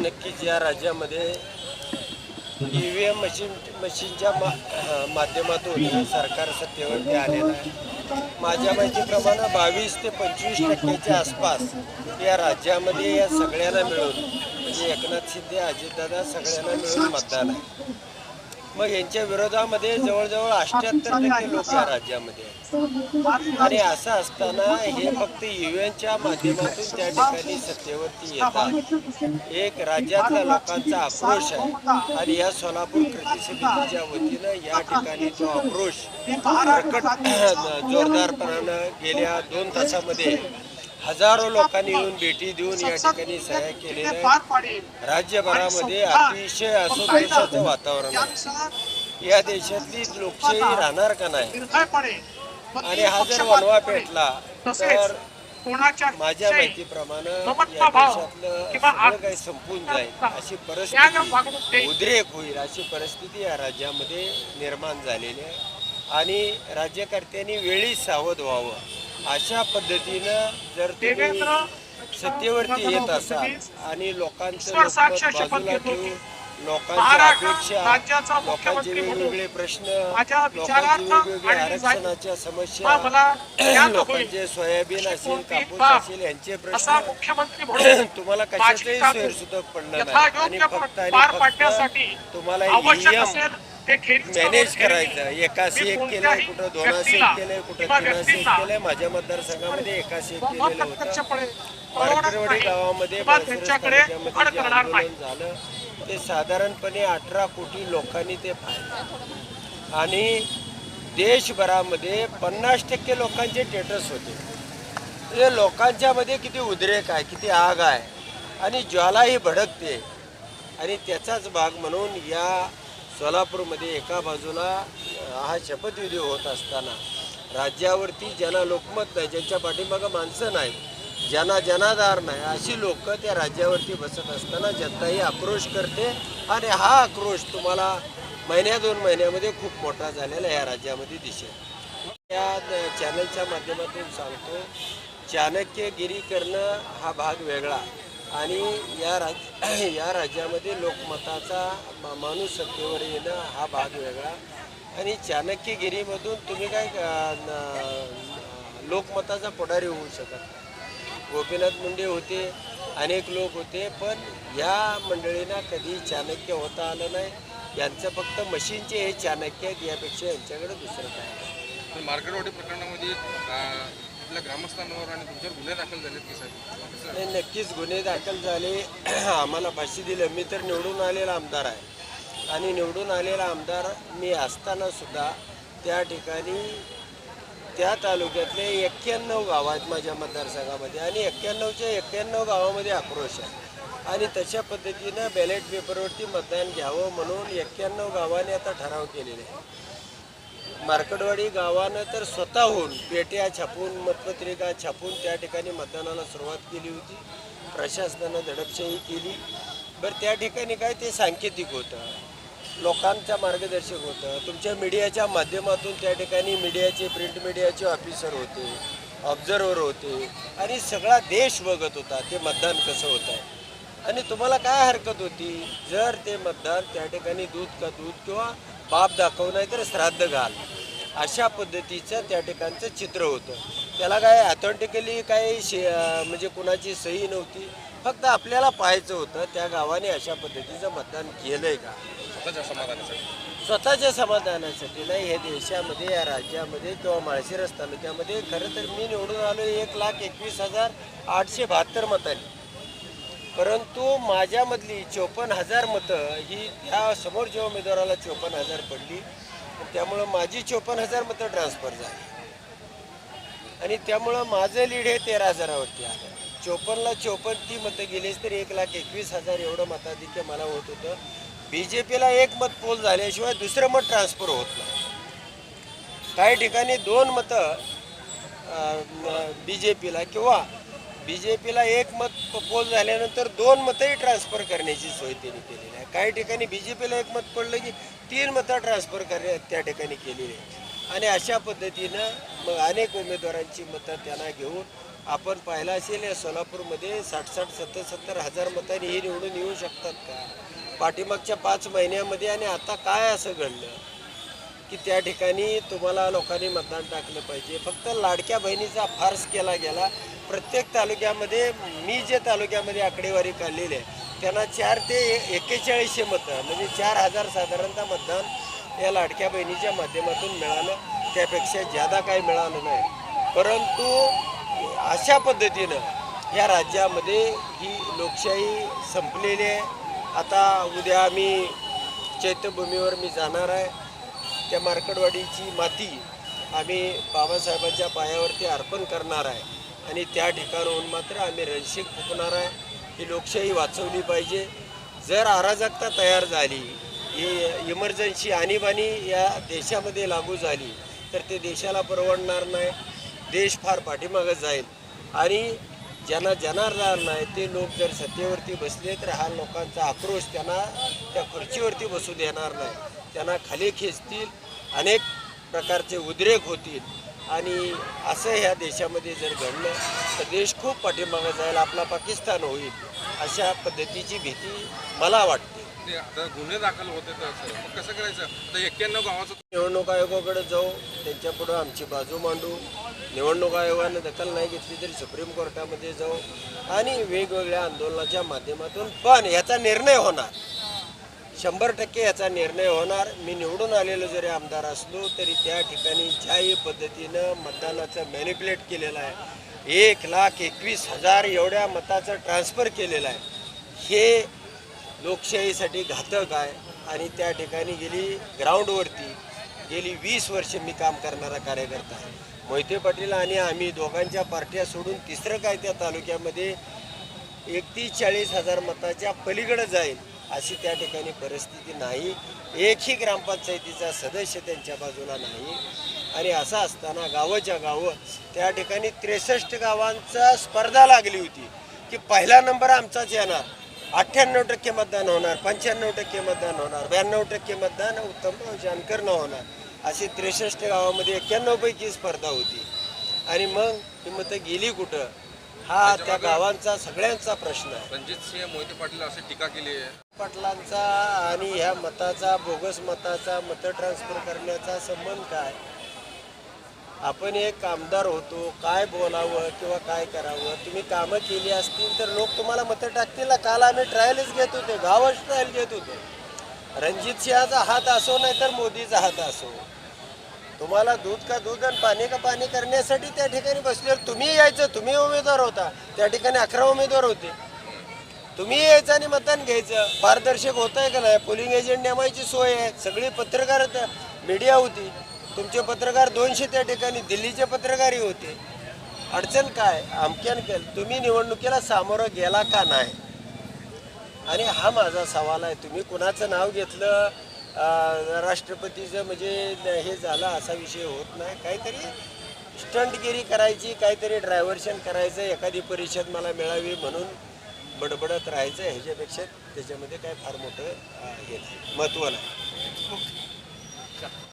नक्कीच या राज्यामध्ये ई व्ही एम मशीन मशीनच्या मा माध्यमातून सरकार सत्तेवरती आलेलं आहे. माझ्या माहितीप्रमाणे बावीस ते पंचवीस टक्क्याच्या आसपास या राज्यामध्ये या सगळ्यांना मिळून म्हणजे एकनाथ शिंदे अजितदादा सगळ्यांना मिळून मतदान आहे. मग यांच्या विरोधामध्ये जवळजवळ अठ्याहत्तर टक्के लोक या राज्यामध्ये आहेत. आणि असं असताना हे फक्त युएनच्या माध्यमातून त्या ठिकाणी सत्तेवरती येतात. एक राज्यातल्या लोकांचा आक्रोश आहे. आणि या सोलापूर कृती समितीच्या वतीनं या ठिकाणी तो आक्रोश प्रकट जोरदारपणानं गेल्या दोन तासामध्ये हजारो लोकांनी येऊन भेटी देऊन या ठिकाणी सह्या केलेल्या आहेत. राज्यभरामध्ये अतिशय असोद्देशाचं वातावरण आहे. या देशातली लोकशाही राहणार का नाही? आणि हा जर वनवा पेटला तर माझ्या माहितीप्रमाणे या देशातलं काही संपून जाईल अशी परिस्थिती उद्रेक होईल अशी परिस्थिती या राज्यामध्ये निर्माण झालेली आहे. आणि राज्यकर्त्यांनी वेळी सावध व्हावं. अशा पद्धतीनं जर तुम्ही सत्तेवरती येत असाल आणि लोकांचं लोकमत बाजूला ठेवून लोकांच्या अपेक्षा लोकांचे वेगवेगळे प्रश्न लोकांचे वेगवेगळे आरक्षणाच्या समस्या लोकांचे सोयाबीन असेल कापूस असेल यांचे प्रश्न तुम्हाला कशाचंही सोयीसुद्धा पडणार नाही. आणि यथायोग्य फक्त आणि पार फक्त पाडण्यासाठी तुम्हाला मॅनेज. करायचं. एकाशी एक केलंय कुठं दोनाशी एक केलंय कुठं तीनाशी एक केलंय माझ्या मतदारसंघामध्ये एकाशी एक केलेलं होतं. गावामध्ये झालं ते साधारणपणे अठरा कोटी लोकांनी ते पाहिलं. आणि देशभरामध्ये पन्नास टक्के लोकांचे स्टेटस होते. म्हणजे लोकांच्या मध्ये किती उद्रेक आहे किती आग आहे आणि ज्वालाही भडकते. आणि त्याचाच भाग म्हणून या सोलापूरमध्ये एका बाजूला हा शपथविधी होत असताना राज्यावरती ज्यांना लोकमत नाही ज्यांच्या पाठीमागं माणसं नाही ज्यांना जनाधार नाही अशी लोक त्या राज्यावरती बसत असताना जनताही आक्रोश करते आणि हा आक्रोश तुम्हाला महिन्या दोन महिन्यामध्ये खूप मोठा झालेला या राज्यामध्ये दिसेल. या चॅनलच्या माध्यमातून सांगतो चाणक्यगिरी करणं हा भाग वेगळा. आणि या राज या राज्यामध्ये लोकमताचा माणूस सत्तेवर येणं हा भाग वेगळा. आणि चाणक्यगिरीमधून तुम्ही काय लोकमताचा पुढारी होऊ शकत गोपीनाथ मुंडे होते अनेक लोक होते पण या मंडळींना कधी चाणक्य होता आलं नाही. यांचं फक्त मशीनचे हे चाणक्य आहेत यापेक्षा यांच्याकडे दुसरं काय मार्केटवाडी प्रकरणामध्ये आपल्या ग्रामस्थांवर आणि तुमच्यावर गुन्हे दाखल झालेत की साहेब नाही नक्कीच गुन्हे दाखल झाले. आम्हाला फाशी दिलं. मी तर निवडून आलेला आमदार आहे. आणि निवडून आलेला आमदार मी असताना सुद्धा त्या ठिकाणी त्या तालुक्यातले एक्क्याण्णव गाव आहेत माझ्या मतदारसंघामध्ये आणि एक्क्याण्णवच्या एक्क्याण्णव गावामध्ये आक्रोश आहे. आणि तशा पद्धतीनं बॅलेट पेपरवरती मतदान घ्यावं म्हणून एक्क्याण्णव गावाने आता ठराव केलेले आहे मार्कडवाडी गावानं तर स्वतःहून पेट्या छापून मतपत्रिका छापून त्या ठिकाणी मतदानाला सुरुवात केली होती. प्रशासनानं दडपशाही केली. बरं त्या ठिकाणी काय ते सांकेतिक होतं? लोकांचा मार्गदर्शक होतं. तुमच्या मीडियाच्या माध्यमातून त्या ठिकाणी मीडियाचे प्रिंट मीडियाचे ऑफिसर होते ऑब्झर्वर होते आणि सगळा देश बघत होता ते मतदान कसं होतं आहे आणि तुम्हाला काय हरकत होती? जर ते मतदान त्या ठिकाणी दूध का दूध किंवा बाप दाखव नाही तर श्राद्ध घाल. अशा पद्धतीचं त्या ठिकाणचं चित्र होतं. त्याला काय ऑथेंटिकली काही शे म्हणजे कुणाची सही नव्हती. फक्त आपल्याला पाहायचं होतं त्या गावाने अशा पद्धतीचं मतदान केलंय का? स्वतःच्या समाधानासाठी. स्वतःच्या समाधानासाठी नाही हे देशामध्ये या राज्यामध्ये किंवा माळशिरस तालुक्यामध्ये खरं तर मी निवडून आलो एक लाख एकवीस हजार आठशे बहात्तर मतांनी. परंतु माझ्यामधली चोपन्न हजार मतं ही त्या समोरच्या उमेदवाराला चोपन्न हजार पडली त्यामुळं माझी चोपन्न हजार मतं ट्रान्सफर झाली. आणि त्यामुळं माझं लीड हे तेरा हजारावरती आलं. चोपन्नला चोपन्न ती मतं गेलीच तर एक लाख एकवीस हजार एवढं मताधिक्य मला होत होतं. बी जे पीला एक मत पोल झाल्याशिवाय दुसरं मत ट्रान्सफर होत नाही. काही ठिकाणी दोन मतं बी जे पीला किंवा बी जे पीला एक मत प- पोल झाल्यानंतर दोन मतंही ट्रान्सफर करण्याची सोय त्यांनी केलेली आहे. काही ठिकाणी बी जे पीला एक मत पडलं की तीन मतं ट्रान्सफर करण्या त्या ठिकाणी केलेली आहे आणि अशा पद्धतीनं मग अनेक उमेदवारांची मतं त्यांना घेऊन आपण पाहिलं असेल या सोलापूरमध्ये साठ साठ सत्तर सत्तर हजार मतांनी हे निवडून येऊ शकतात का? पाठीमागच्या पाच महिन्यामध्ये आणि आता काय असं घडलं? की त्या ठिकाणी तुम्हाला लोकांनी मतदान टाकलं पाहिजे. फक्त लाडक्या बहिणीचा फार्स केला गेला. प्रत्येक तालुक्यामध्ये मी जे तालुक्यामध्ये आकडेवारी काढलेली आहे त्यांना चार ते एक्केचाळीसशे मतं म्हणजे चार हजार साधारणतः मतदान या लाडक्या बहिणीच्या माध्यमातून मिळालं. त्यापेक्षा जादा काही मिळालं नाही. परंतु अशा पद्धतीनं या राज्यामध्ये ही लोकशाही संपलेली आहे. आता उद्या आम्ही चैत्यभूमीवर मी जाणार आहे. त्या मार्कडवाडीची माती आम्ही बाबासाहेबांच्या पायावरती अर्पण करणार आहे. आणि त्या ठिकाणाहून मात्र आम्ही रणशिक फुकणार आहे. ही लोकशाही वाचवली पाहिजे. जर अराजकता तयार झाली ही इमर्जन्सी आणीबाणी या देशामध्ये लागू झाली तर ते देशाला परवडणार नाही. देश फार पाठीमागं जाईल. आणि ज्यांना जनारदार नाही ते लोक जर सत्तेवरती बसले तर हा लोकांचा आक्रोश त्यांना त्या खुर्चीवरती बसू देणार नाही. त्यांना खाली खेचतील अनेक प्रकारचे उद्रेक होतील. आणि असं ह्या देशामध्ये जर घडलं तर देश खूप पाठीमागं जाईल आपला पाकिस्तान होईल अशा पद्धतीची भीती मला वाटते. आता गुन्हे दाखल होते तर कसं करायचं? आता एक्क्याण्णव गावाचं निवडणूक आयोगाकडे जाऊ त्यांच्यापुढं आमची बाजू मांडू. निवडणूक आयोगानं दखल नाही घेतली तरी सुप्रीम कोर्टामध्ये जाऊ. आणि वेगवेगळ्या आंदोलनाच्या माध्यमातून पण याचा निर्णय होणार. शंभर टक्के याचा निर्णय होणार. मी निवडून आलेलो जरी आमदार असलो तरी त्या ठिकाणी ज्याही पद्धतीनं मतदानाचं मॅनिप्युलेट केलेलं आहे. एक लाख एकवीस हजार एवढ्या मताचं ट्रान्सफर केलेलं आहे. हे लोकशाहीसाठी घातक आहे आणि त्या ठिकाणी गेली ग्राउंडवरती गेली वीस वर्ष मी काम करणारा कार्यकर्ता आहे. मोहिते पाटील आणि आम्ही दोघांच्या पार्ट्या सोडून तिसरं काय त्या तालुक्यामध्ये एकतीस चाळीस हजार मताच्या पलीकडे जाईल. अशी त्या ठिकाणी परिस्थिती नाही. एकही ग्रामपंचायतीचा सदस्य त्यांच्या बाजूला नाही. आणि असं असताना गावाच्या गावं त्या ठिकाणी त्रेसष्ट गावांचा स्पर्धा लागली होती की पहिला नंबर आमचाच येणार. अठ्ठ्याण्णव टक्के मतदान होणार पंच्याण्णव टक्के मतदान होणार ब्याण्णव टक्के मतदान उत्तम जानकरनं होणार. अशी त्रेसष्ट गावामध्ये एक्क्याण्णव पैकी स्पर्धा होती. आणि मग ही मतं गेली कुठं? हा त्या गावांचा सगळ्यांचा प्रश्न आहे. रणजित सिंह मोहिते पाटील अशी टीका केली आहे. पाटलांचा आणि ह्या मताचा बोगस मताचा मत ट्रान्सफर करण्याचा संबंध काय? आपण एक आमदार होतो काय बोलावं किंवा काय करावं? तुम्ही कामं केली असतील तर लोक तुम्हाला मतं टाकतील ना? काल आम्ही ट्रायलच घेत होते गावच ट्रायल घेत होते. रणजित सिंहाचा हात असो नाही तर मोदीचा हात असो. तुम्हाला दूध का दूध आणि पाणी का पाणी करण्यासाठी त्या ठिकाणी बसल्यावर तुम्ही यायचं तुम्ही उमेदवार होता. त्या ठिकाणी अकरा उमेदवार होते. तुम्ही यायचं आणि मतदान घ्यायचं? पारदर्शक होत आहे का नाही? पोलिंग एजंट नेमायची सोय आहे. सगळी पत्रकार मीडिया होती. तुमचे पत्रकार दोनशे त्या ठिकाणी दिल्लीचे पत्रकारही होते. अडचण काय? आमक्यान केलं. तुम्ही निवडणुकीला सामोरं गेला का नाही? आणि हा माझा सवाल आहे. तुम्ही कुणाचं नाव घेतलं? राष्ट्रपतीचं म्हणजे हे झालं असा विषय होत नाही. काहीतरी स्टंटगिरी करायची काहीतरी ड्रायव्हर्शन करायचं. एखादी परिषद मला मिळावी म्हणून बडबडत राहायचं ह्याच्यापेक्षा त्याच्यामध्ये काय फार मोठं हे नाही. महत्त्व नाही.